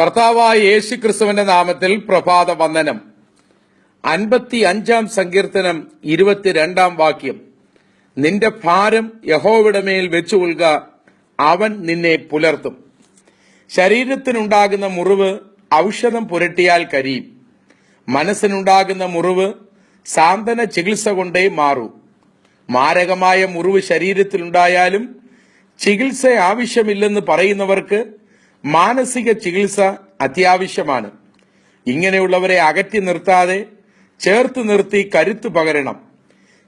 കർത്താവായ യേശു ക്രിസ്തുവിന്റെ നാമത്തിൽ പ്രഭാത വന്ദനം. അൻപത്തി അഞ്ചാം സങ്കീർത്തനം ഇരുപത്തിരണ്ടാം വാക്യം. നിന്റെ ഭാരം യഹോയുടെ മേൽ വെച്ചുകൊള്ളുക അവൻ നിന്നെ പുലർത്തും. ശരീരത്തിനുണ്ടാകുന്ന മുറിവ് ഔഷധം പുരട്ടിയാൽ കരിയും. മനസ്സിനുണ്ടാകുന്ന മുറിവ് സാന്ത്വന ചികിത്സ കൊണ്ടേ മാറൂ. മാരകമായ മുറിവ് ശരീരത്തിലുണ്ടായാലും ചികിത്സ ആവശ്യമില്ലെന്ന് പറയുന്നവർക്ക് മാനസിക ചികിത്സ അത്യാവശ്യമാണ്. ഇങ്ങനെയുള്ളവരെ അകറ്റി നിർത്താതെ ചേർത്ത് നിർത്തി കരുത്ത് പകരണം.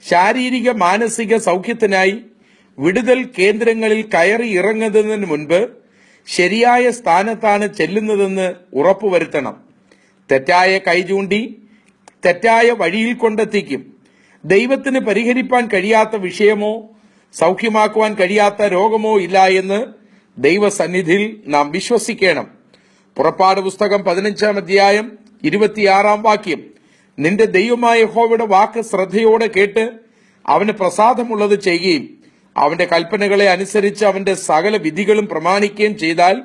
ശാരീരിക മാനസിക സൗഖ്യത്തിനായി വിടുതൽ കേന്ദ്രങ്ങളിൽ കയറി ഇറങ്ങുന്നതിന് മുൻപ് ശരിയായ സ്ഥാനത്താണ് ചെല്ലുന്നതെന്ന് ഉറപ്പുവരുത്തണം. തെറ്റായ കൈചൂണ്ടി തെറ്റായ വഴിയിൽ കൊണ്ടെത്തിക്കും. ദൈവത്തിന് പരിഹരിപ്പാൻ കഴിയാത്ത വിഷയമോ സൗഖ്യമാക്കുവാൻ കഴിയാത്ത രോഗമോ ഇല്ല എന്ന് ദൈവസന്നിധിയിൽ നാം വിശ്വസിക്കണം. പുറപ്പാട് പുസ്തകം പതിനഞ്ചാം അധ്യായം ഇരുപത്തിയാറാം വാക്യം. നിന്റെ ദൈവമായ ഹോവയുടെ വാക്ക് ശ്രദ്ധയോടെ കേട്ട് അവന് പ്രസാദമുള്ളത് ചെയ്യുകയും അവന്റെ കൽപ്പനകളെ അനുസരിച്ച് അവന്റെ സകല വിധികളും പ്രമാണിക്കുകയും ചെയ്താൽ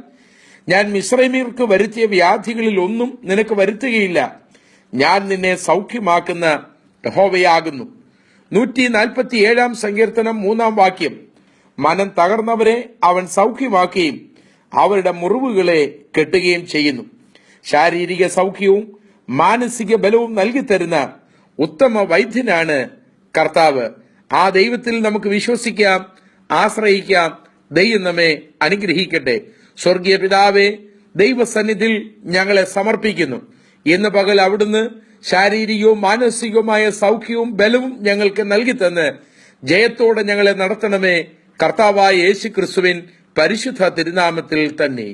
ഞാൻ മിശ്രമീർക്ക് വരുത്തിയ വ്യാധികളിൽ ഒന്നും നിനക്ക് വരുത്തുകയില്ല. ഞാൻ നിന്നെ സൗഖ്യമാക്കുന്ന ഹോവയാകുന്നു നൂറ്റി നാൽപ്പത്തി ഏഴാം സങ്കീർത്തനം മൂന്നാം വാക്യം. മനം തകർന്നവരെ അവൻ സൗഖ്യമാക്കുകയും അവരുടെ മുറിവുകളെ കെട്ടുകയും ചെയ്യുന്നു. ശാരീരിക സൗഖ്യവും മാനസിക ബലവും നൽകി തരുന്ന ഉത്തമ വൈദ്യനാണ് കർത്താവ്. ആ ദൈവത്തിൽ നമുക്ക് വിശ്വസിക്കാം ആശ്രയിക്കാം. ദൈവം നമ്മെ അനുഗ്രഹിക്കട്ടെ. സ്വർഗീയ പിതാവെ ദൈവസന്നിധിയിൽ ഞങ്ങളെ സമർപ്പിക്കുന്നു. ഇന്ന് പകൽ അവിടുന്ന് ശാരീരികവും മാനസികവുമായ സൗഖ്യവും ബലവും ഞങ്ങൾക്ക് നൽകി തന്ന് ജയത്തോടെ ഞങ്ങളെ നടത്തണമേ കർത്താവായ യേശു ക്രിസ്തുവിൻ പരിശുദ്ധ തിരുനാമത്തിൽ തന്നെ.